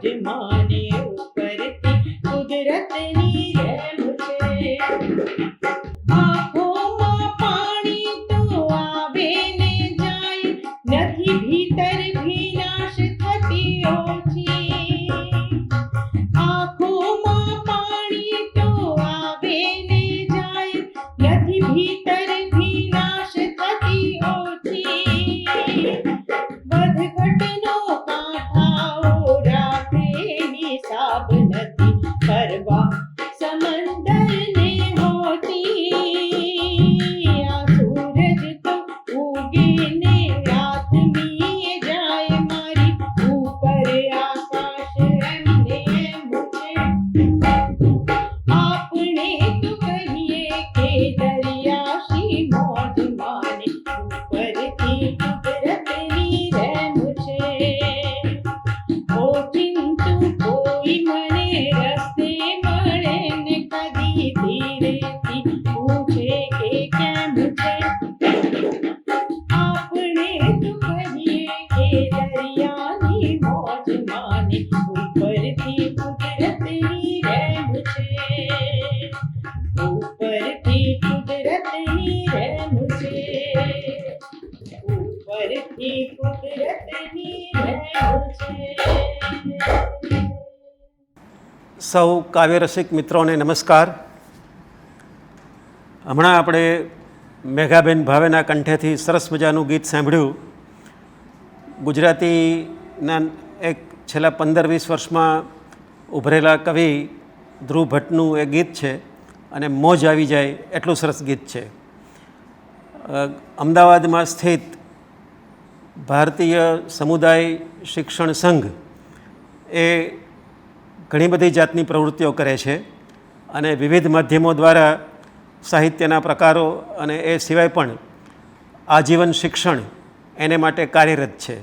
Fatima. નથી કરવા સમંદરને સૌ કાવ્યરસિક મિત્રોને નમસ્કાર. હમણાં આપણે મેઘાબેન ભાવેના કંઠેથી સરસ મજાનું ગીત સાંભળ્યું. ગુજરાતીના એક છેલ્લા પંદર વીસ વર્ષમાં ઉભરેલા કવિ ધ્રુવ ભટ્ટનું એ ગીત છે અને મોજ આવી જાય એટલું સરસ ગીત છે. અમદાવાદમાં સ્થિત ભારતીય સમુદાય શિક્ષણ સંઘ એ ઘણી બધી જાતની પ્રવૃત્તિઓ કરે છે અને વિવિધ માધ્યમો દ્વારા સાહિત્યના પ્રકારો અને એ સિવાય પણ આજીવન શિક્ષણ એને માટે કાર્યરત છે.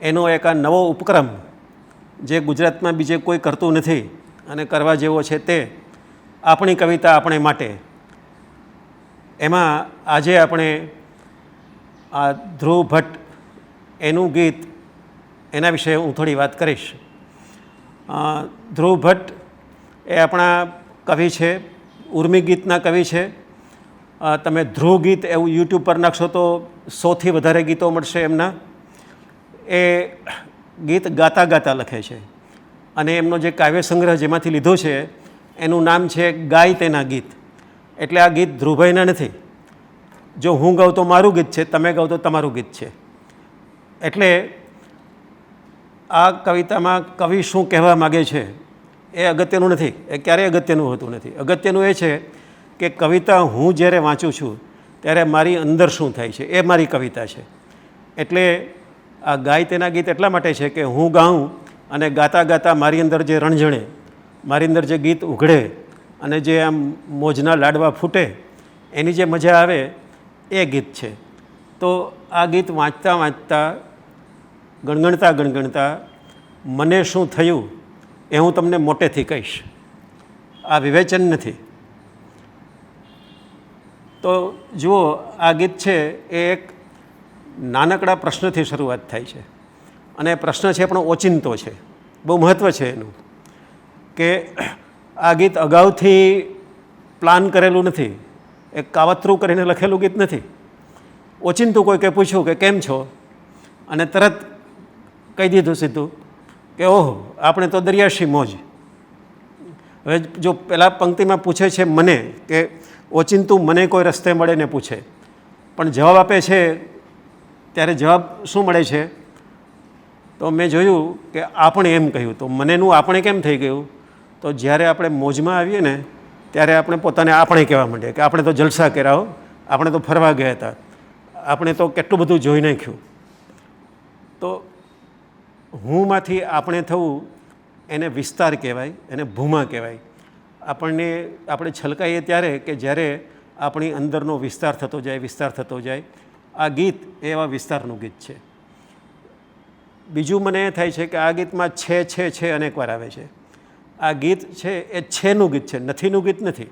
એનો એક આ નવો ઉપક્રમ જે ગુજરાતમાં બીજે કોઈ કરતું નથી અને કરવા જેવો છે તે આપણી કવિતા આપણે માટે. એમાં આજે આપણે આ ધ્રુવ ભટ્ટ એનું ગીત એના વિશે હું થોડી વાત કરીશ. ધ્રુવ ભટ્ટ એ આપણા કવિ છે, ઉર્મી ગીતના કવિ છે. તમે ધ્રુવ ગીત એવું યુટ્યુબ પર નાખશો તો સોથી વધારે ગીતો મળશે એમના. એ ગીત ગાતા ગાતા લખે છે. અને એમનો જે કાવ્ય સંગ્રહ જેમાંથી લીધો છે, એનું નામ છે ગાય તેના ગીત. એટલે આ ગીત ધ્રુવભાઈના નથી. જો હું ગાઉં તો મારું ગીત છે, તમે ગાઉં તો તમારું ગીત છે. એટલે આ કવિતામાં કવિ શું કહેવા માગે છે એ અગત્યનું નથી. એ ક્યારેય અગત્યનું હોતું નથી. અગત્યનું એ છે કે કવિતા હું જ્યારે વાંચું છું ત્યારે મારી અંદર શું થાય છે? એ મારી કવિતા છે. એટલે આ ગાય તેના ગીત એટલા માટે છે કે હું ગાઉં અને ગાતા ગાતા મારી અંદર જે રણઝણે, મારી અંદર જે ગીત ઉઘડે અને જે આમ મોજના લાડવા ફૂટે, એની જે મજા આવે એ ગીત છે. તો આ ગીત વાંચતા વાંચતા ગણગણતા ગણગણતા, મને શું થયું એ હું તમને મોટેથી કહીશ. આ વિવેચન નથી. તો જુઓ, આ ગીત છે એ એક નાનકડા પ્રશ્નથી શરૂઆત થાય છે. અને પ્રશ્ન છે પણ ઓચિંતો છે. બહુ મહત્ત્વ છે એનું. કે આ ગીત અગાઉથી પ્લાન કરેલું નથી. એક કાવતરું કરીને લખેલું ગીત નથી. ઓચિંતું કોઈકે પૂછ્યું કે કેમ છો? અને તરત કહી દીધું સીધું કે ઓહો, આપણે તો દરિયાશી મોજ. હવે જો પહેલાં પંક્તિમાં પૂછે છે મને કે ઓચિંતું મને કોઈ રસ્તે મળે ને પૂછે, પણ જવાબ આપે છે, ત્યારે જવાબ શું મળે છે? તો મેં જોયું કે આપણે એમ કહ્યું, તો મનેનું આપણે કેમ થઈ ગયું? તો જ્યારે આપણે મોજમાં આવીએ ને, ત્યારે આપણે પોતાને આપણે કહેવા માંડીએ કે આપણે તો જલસા કર્યા આપણે તો ફરવા ગયા હતા, આપણે તો કેટલું બધું જોઈ નાખ્યું. તો હુંમાંથી આપણે થવું એને વિસ્તાર કહેવાય, એને ભૂમા કહેવાય. આપણને, આપણે છલકાઈએ ત્યારે કે જ્યારે આપણી અંદરનો વિસ્તાર થતો જાય, વિસ્તાર થતો જાય, આ ગીત એવા વિસ્તારનું ગીત છે. બીજું મને એ થાય છે કે આ ગીતમાં છે છે છે અનેકવાર આવે છે. આ ગીત છે એ છેનું ગીત છે, નથીનું ગીત નથી.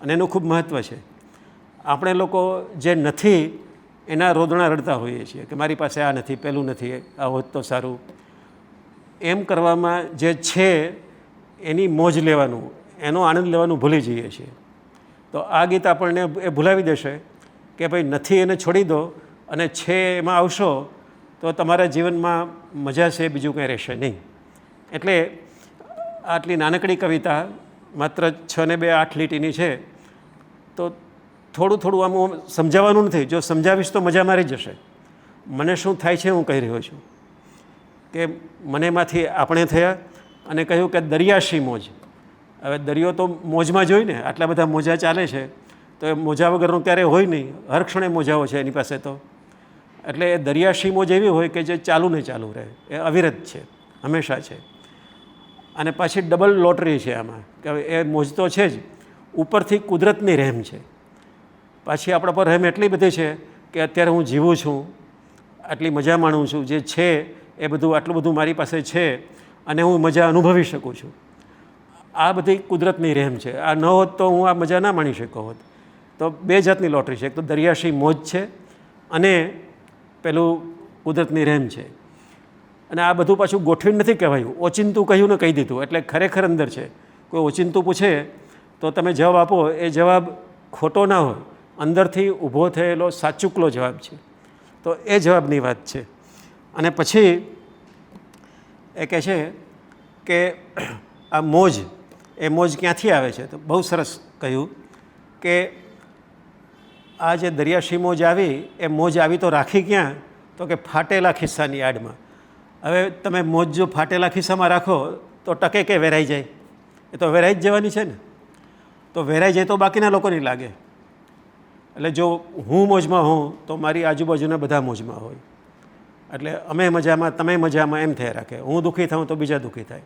અને એનું ખૂબ મહત્ત્વ છે. આપણે લોકો જે નથી એના રોદણા રડતા હોઈએ છીએ કે મારી પાસે આ નથી, પેલું નથી, આ હોત તો સારું. એમ કરવામાં જે છે એની મોજ લેવાનું, એનો આનંદ લેવાનું ભૂલી જઈએ છીએ. તો આ ગીત આપણને એ ભૂલાવી દેશે કે ભાઈ નથી એને છોડી દો અને છે એમાં આવશો તો તમારા જીવનમાં મજા છે, બીજું કંઈ રહેશે નહીં. એટલે આટલી નાનકડી કવિતા માત્ર છ ને બે આઠ લીટીની છે, તો થોડું થોડું આમ સમજાવવાનું નથી. જો સમજાવીશ તો મજા મારી જશે. મને શું થાય છે હું કહી રહ્યો છું કે મને એમાંથી આપણે થયા અને કહ્યું કે દરિયાશી મોજ. હવે દરિયો તો મોજમાં જોઈ ને, આટલા બધા મોજા ચાલે છે, તો એ મોજા વગરનું ક્યારેય હોય નહીં. હર ક્ષણે મોજાઓ છે એની પાસે તો. એટલે એ દરિયાશી મોજ એવી હોય કે જે ચાલુ ને ચાલુ રહે. એ અવિરત છે, હંમેશા છે. અને પાછી ડબલ લોટરી છે આમાં. કે એ મોજ તો છે જ. ઉપરથી કુદરતની રહેમ છે. પાછી આપણા પર રહેમ એટલી બધી છે કે અત્યારે હું જીવું છું, આટલી મજા માણું છું, જે છે એ બધું, આટલું બધું મારી પાસે છે અને હું મજા અનુભવી શકું છું. આ બધી કુદરતની રહેમ છે. આ ન હોત તો હું આ મજા ના માણી શક્યો હોત. તો બે જાતની લોટરી છે. એક તો દરિયાશી મોજ છે અને પેલું કુદરતની રહેમ છે. અને આ બધું પાછું ગોઠવીને નથી કહેવાયું. ઓચિંતું કહ્યું ને કહી દીધું. એટલે ખરેખર અંદર છે. કોઈ ઓચિંતું પૂછે તો તમે જવાબ આપો. એ જવાબ ખોટો ના હોય. અંદરથી ઊભો થયેલો સાચુકલો જવાબ છે. તો એ જવાબની વાત છે. અને પછી એ કહે છે કે આ મોજ, એ મોજ ક્યાંથી આવે છે? તો બહુ સરસ કહ્યું કે આ જે દરિયાશી મોજ આવી, એ મોજ આવી તો રાખી ક્યાં? તો કે ફાટેલા ખિસ્સાની આડમાં. હવે તમે મોજ જો ફાટેલા ખિસ્સામાં રાખો, તો ટકે કે વેરાઈ જાય? એ તો વેરાઈ જ જવાની છે ને? તો વેરાઈ જાય તો બાકીના લોકોની લાગે. એટલે જો હું મોજમાં હોઉં, તો મારી આજુબાજુના બધા મોજમાં હોય. એટલે અમે મજામાં, તમે મજામાં એમ થયા રાખે. હું દુઃખી થાઉં તો બીજા દુઃખી થાય.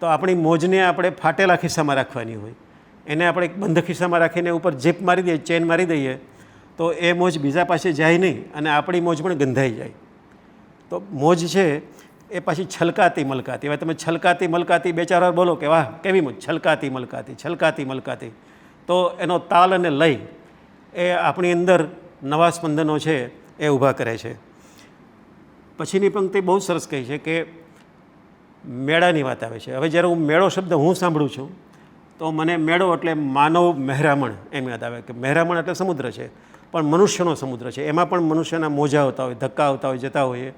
તો આપણી મોજને આપણે ફાટેલા ખિસ્સામાં રાખવાની હોય. એને આપણે એક બંધ ખિસ્સામાં રાખીને ઉપર જીપ મારી દઈએ, ચેન મારી દઈએ, તો એ મોજ બીજા પાસે જાય નહીં અને આપણી મોજ પણ ગંધાઈ જાય. તો મોજ છે, એ પાછી છલકાતી મલકાતી. હવે તમે છલકાતી મલકાતી બે ચાર વાર બોલો કે વાહ, કેવી મોજ? છલકાતી મલકાતી છલકાતી મલકાતી. તો એનો તાલ અને લય એ આપણી અંદર નવા સ્પંદનો છે એ ઊભા કરે છે. પછીની પંક્તિ બહુ સરસ કહી છે કે મેળાની વાત આવે છે. હવે જ્યારે હું મેળો શબ્દ હું સાંભળું છું, તો મને મેળો એટલે માનવ મહેરામણ એમ યાદ આવે કે મહેરામણ એટલે સમુદ્ર છે, પણ મનુષ્યનો સમુદ્ર છે. એમાં પણ મનુષ્યના મોજા આવતા હોય, ધક્કા આવતા હોય, જતા હોઈએ.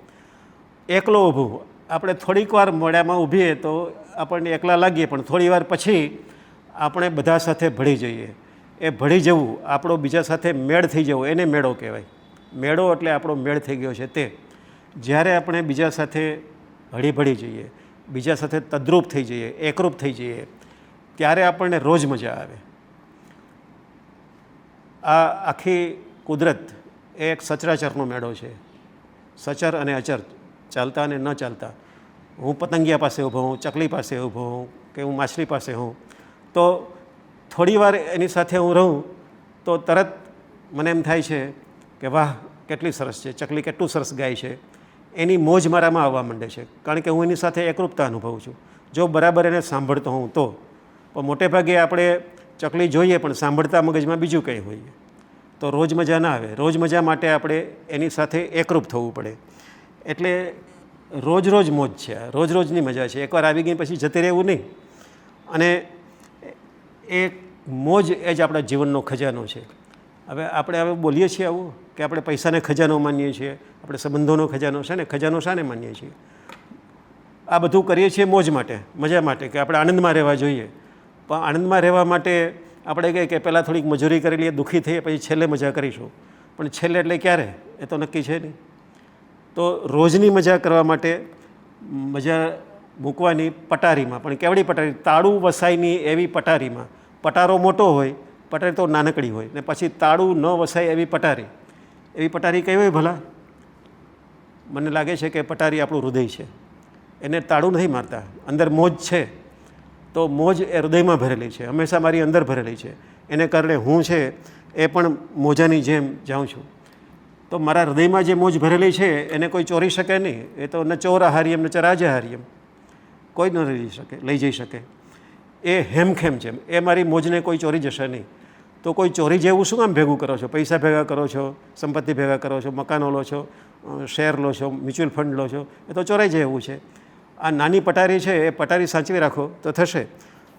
એકલો ઊભું. આપણે થોડીક વાર મોડામાં ઊભીએ તો આપણને એકલા લાગીએ, પણ થોડી વાર પછી આપણે બધા સાથે ભળી જઈએ. એ ભળી જવું, આપણો બીજા સાથે મેળ થઈ જવો, એને મેળો કહેવાય. મેળો એટલે આપણો મેળ થઈ ગયો છે તે. જ્યારે આપણે બીજા સાથે હળી ભળી જઈએ, બીજા સાથે તદ્રુપ થઈ જઈએ, એકરૂપ થઈ જઈએ, ત્યારે આપણને રોજ મજા આવે. આ આખી કુદરત એ એક સચરાચરનો મેળો છે. સચર અને અચર, ચાલતા અને ન ચાલતા. હું પતંગિયા પાસે ઊભો હોઉં, ચકલી પાસે ઊભો હોઉં કે હું માછલી પાસે હોઉં, તો થોડી વાર એની સાથે હું રહું, તો તરત મને એમ થાય છે કે વાહ, કેટલી સરસ છે, ચકલી કેટલું સરસ ગાય છે. એની મોજ મારામાં આવવા માંડે છે. કારણ કે હું એની સાથે એકરૂપતા અનુભવું છું. જો બરાબર એને સાંભળતો હોઉં તો. પણ મોટે ભાગે આપણે ચકલી જોઈએ પણ સાંભળતા મગજમાં બીજું કંઈ હોઈએ. તો રોજ મજા ના આવે. રોજ મજા માટે આપણે એની સાથે એકરૂપ થવું પડે. એટલે રોજ રોજ મોજ છે રોજ રોજની મજા છે. એકવાર આવી ગઈ પછી જતી રહેવું નહીં. અને એ મોજ એ જ આપણા જીવનનો ખજાનો છે. હવે આપણે હવે બોલીએ છીએ આવું કે આપણે પૈસાને ખજાનો માનીએ છીએ, આપણે સંબંધોનો ખજાનો છે ને ખજાનો શાને માનીએ છીએ? આ બધું કરીએ છીએ મોજ માટે, મજા માટે કે આપણે આનંદમાં રહેવા જોઈએ. પણ આનંદમાં રહેવા માટે આપણે કહીએ કે પહેલાં થોડીક મજૂરી કરી લઈએ, દુઃખી થઈએ, પછી છેલ્લે મજા કરીશું. પણ છેલ્લે એટલે ક્યારે? એ તો નક્કી છે નહીં. તો રોજની મજા કરવા માટે મજા મૂકવાની પટારીમાં, પણ કેવડી પટારી? તાળું વસાયની એવી પટારીમાં. પટારો મોટો હોય, પટારી તો નાનકડી હોય, ને પછી તાળું ન વસાય એવી પટારી. એવી પટારી કઈ હોય ભલા? મને લાગે છે કે પટારી આપણું હૃદય છે. એને તાળું નથી મારતા. અંદર મોજ છે. તો મોજ એ હૃદયમાં ભરેલી છે. હંમેશા મારી અંદર ભરેલી છે. એને કારણે હું છે એ પણ મોજાની જેમ જાઉં છું. તો મારા હૃદયમાં જે મોજ ભરેલી છે, એને કોઈ ચોરી શકે નહીં. એ તો ન ચોર આહાર્યમ, ન ચરાજહાર્યમ કોઈ ન લઈ શકે, લઈ જઈ શકે. એ હેમખેમ છે. એ મારી મોજને કોઈ ચોરી જશે નહીં. તો કોઈ ચોરી જેવું શું કામ ભેગું કરો છો? પૈસા ભેગા કરો છો? સંપત્તિ ભેગા કરો છો? મકાનો લો છો? શેર લો છો? મ્યુચ્યુઅલ ફંડ લો છો? એ તો ચોરાઈ જાય એવું છે. આ નાની પટારી છે, એ પટારી સાચવી રાખો તો થશે.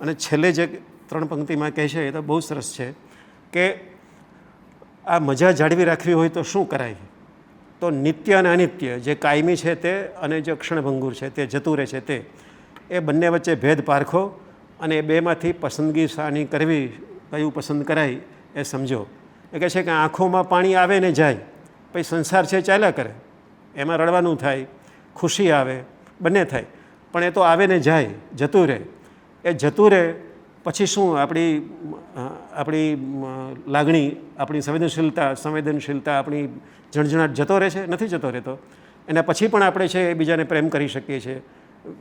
અને છેલ્લે જે ત્રણ પંક્તિમાં કહે છે, એ તો બહુ સરસ છે કે આ મજા જાળવી રાખવી હોય તો શું કરાય? તો નિત્ય અને અનિત્ય, જે કાયમી છે તે અને જે ક્ષણભંગુર છે તે, જતું રહે છે તે. એ બંને વચ્ચે ભેદ પારખો અને બેમાંથી પસંદગી શાની કરવી, કયું પસંદ કરાય એ સમજો. એ કહે છે કે આંખોમાં પાણી આવે ને જાય, પછી સંસાર છે ચાલ્યા કરે. એમાં રડવાનું થાય, ખુશી આવે, બંને થાય. પણ એ તો આવે ને જાય, જતું રહે. એ જતું રહે પછી શું આપણી આપણી લાગણી, આપણી સંવેદનશીલતા સંવેદનશીલતા આપણી જણજણાટ જતો રહે છે? નથી જતો રહેતો. એના પછી પણ આપણે છે એ બીજાને પ્રેમ કરી શકીએ છીએ.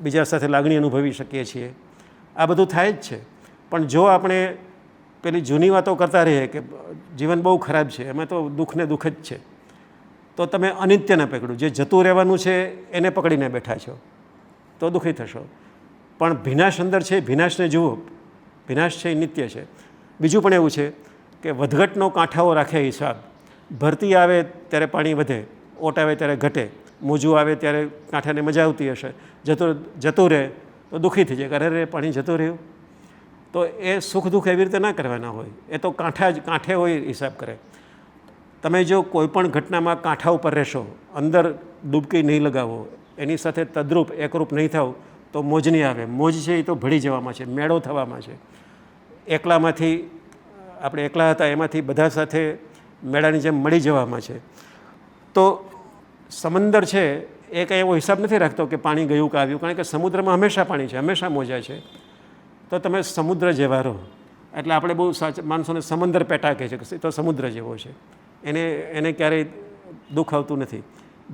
બીજા સાથે લાગણી અનુભવી શકીએ છીએ. આ બધું થાય જ છે. પણ જો આપણે પેલી જૂની વાતો કરતા રહીએ કે જીવન બહુ ખરાબ છે, એમાં તો દુઃખને દુઃખ જ છે. તો તમે અનિત્યને પકડ્યું જે જતું રહેવાનું છે, એને પકડીને બેઠા છો. તો દુઃખી થશો. પણ ભિનાશ અંદર છે, ભિનાશને જુઓ. ભિનાશ છે, એ નિત્ય છે. બીજું પણ એવું છે કે વધઘટનો કાંઠાઓ રાખે હિસાબ. ભરતી આવે ત્યારે પાણી વધે, ઓટ આવે ત્યારે ઘટે. મોજું આવે ત્યારે કાંઠાને મજા આવતી હશે. જતું જતું રહે તો દુઃખી થઈ જાય ઘરે રહે પાણી જતું રહ્યું. તો એ સુખ દુઃખ એવી રીતે ના કરવાના હોય. એ તો કાંઠા જ, કાંઠે હોય હિસાબ કરે. તમે જો કોઈપણ ઘટનામાં કાંઠા ઉપર રહેશો, અંદર ડૂબકી નહીં લગાવો, એની સાથે તદ્રુપ, એકરૂપ નહીં થાવ, તો મોજ નહીં આવે. મોજ છે એ તો ભળી જવામાં છે, મેળો થવામાં છે. એકલામાંથી, આપણે એકલા હતા, એમાંથી બધા સાથે મેળાની જેમ મળી જવામાં છે. તો સમંદર છે, એ કંઈ એવો હિસાબ નથી રાખતો કે પાણી ગયું કે આવ્યું. કારણ કે સમુદ્રમાં હંમેશા પાણી છે, હંમેશા મોજા છે. તો તમે સમુદ્ર જેવા રહો. એટલે આપણે બહુ સાચા, માણસોને સમંદર પેટા કહે છે કે તો સમુદ્ર જેવો છે. એને એને ક્યારેય દુઃખ આવતું નથી.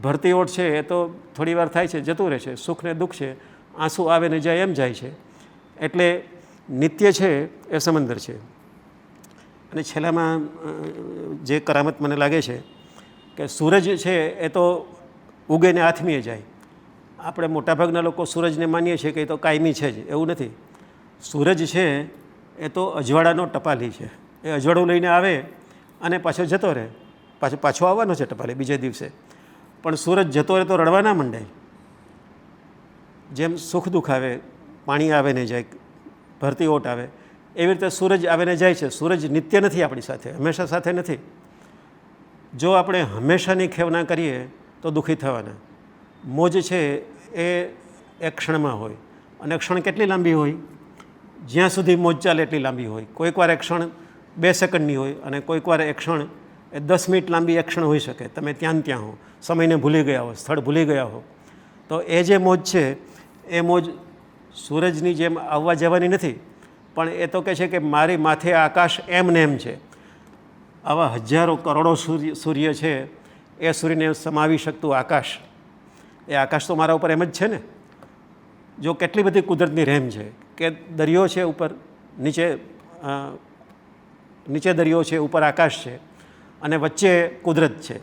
ભરતી ઓટ છે, એ તો થોડી વાર થાય છે, જતું રહે છે. સુખ ને દુઃખ છે, આંસુ આવે ને જાય એમ જાય છે. એટલે નિત્ય છે, એ સમંદર છે. અને છેલ્લામાં જે કરામત મને લાગે છે કે સૂરજ છે એ તો ઉગેને આથમીએ જાય. આપણે મોટાભાગના લોકો સૂરજને માનીએ છીએ કે એ તો કાયમી છે જ, એવું નથી. સૂરજ છે એ તો અજવાળાનો ટપાલી છે. એ અજવાળું લઈને આવે અને પાછો જતો રહે. પાછો પાછો આવવાનો છે ટપાલી બીજે દિવસે. પણ સૂરજ જતો રહે તો રડવા ના મંડાય જેમ સુખ દુઃખ આવે, પાણી આવે ને જાય, ભરતી ઓટ આવે, એવી રીતે સૂરજ આવે ને જાય છે. સૂરજ નિત્ય નથી આપણી સાથે, હંમેશા સાથે નથી. જો આપણે હંમેશાની ખેવના કરીએ તો દુઃખી થવાના. મોજ છે એ એક ક્ષણમાં હોય અને ક્ષણ કેટલી લાંબી હોય? જ્યાં સુધી મોજ ચાલે એટલી લાંબી હોય. કોઈક વાર એક ક્ષણ બે સેકન્ડની હોય અને કોઈક વાર એક ક્ષણ એ દસ મિનિટ લાંબી એક ક્ષણ હોઈ શકે. તમે ત્યાં ત્યાં હો. સમયને ભૂલી ગયા હો, સ્થળ ભૂલી ગયા હો. તો એ જે મોજ છે, એ મોજ સૂરજની જેમ આવવા જવાની નથી, પણ એ તો કહે છે કે મારી માથે આકાશ એમ ને એમ છે. આવા હજારો કરોડો સૂર્ય સૂર્ય છે, એ સૂર્યને સમાવી શકતું આકાશ. એ આકાશ તો મારા ઉપર એમ જ છે ને? જો કેટલી બધી કુદરતની રહેમ છે કે દરિયો છે ઉપર, નીચે નીચે દરિયો છે, ઉપર આકાશ છે, અને વચ્ચે કુદરત છે.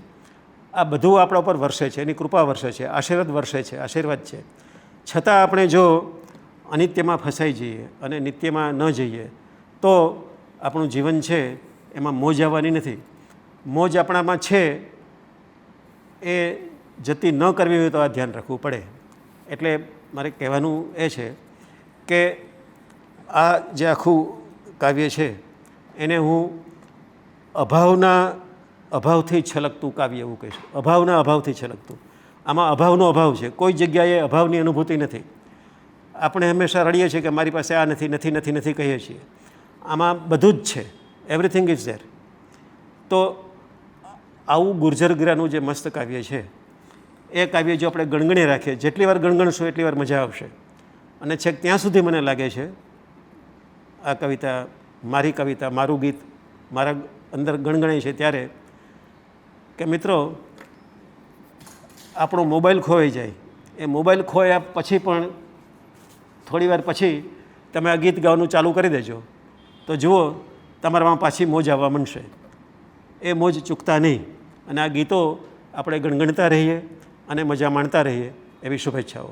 આ બધું આપણા ઉપર વરસે છે, એની કૃપા વરસે છે, આશીર્વાદ વરસે છે, આશીર્વાદ છે. છતાં આપણે જો અનિત્યમાં ફસાઈ જઈએ અને નિત્યમાં ન જઈએ, તો આપણું જીવન છે એમાં મોજ આવવાની નથી. મોજ આપણામાં છે. એ જતી ન કરવી હોય તો આ ધ્યાન રાખવું પડે. એટલે મારે કહેવાનું એ છે કે આ જે આખું કાવ્ય છે, એને હું અભાવના અભાવથી છલકતું કાવ્ય એવું કહીશ. અભાવના અભાવથી છલકતું. આમાં અભાવનો અભાવ છે. કોઈ જગ્યાએ અભાવની અનુભૂતિ નથી. આપણે હંમેશા રડીએ છીએ કે મારી પાસે આ નથી નથી નથી નથી કહીએ છીએ. આમાં બધું જ છે. એવરીથિંગ ઇઝ ધેર તો આવું ગુર્જરગીરાનું જે મસ્ત કાવ્ય છે, એ કાવ્ય જો આપણે ગણગણી રાખીએ, જેટલી વાર ગણગણશું એટલી વાર મજા આવશે. અને છેક ત્યાં સુધી મને લાગે છે, આ કવિતા, મારી કવિતા, મારું ગીત મારા અંદર ગણગણાય છે ત્યારે કે મિત્રો, આપણો મોબાઈલ ખોવાઈ જાય. એ મોબાઈલ ખોયા પછી પણ થોડી વાર પછી તમે આ ગીત ગાવાનું ચાલુ કરી દેજો. તો જુઓ તમારામાં પાછી મોજ આવવા માંડશે. એ મોજ ચૂકતા નહીં. અને આ ગીતો આપણે ગણગણતા રહીએ અને મજા માણતા રહીએ એવી શુભેચ્છાઓ.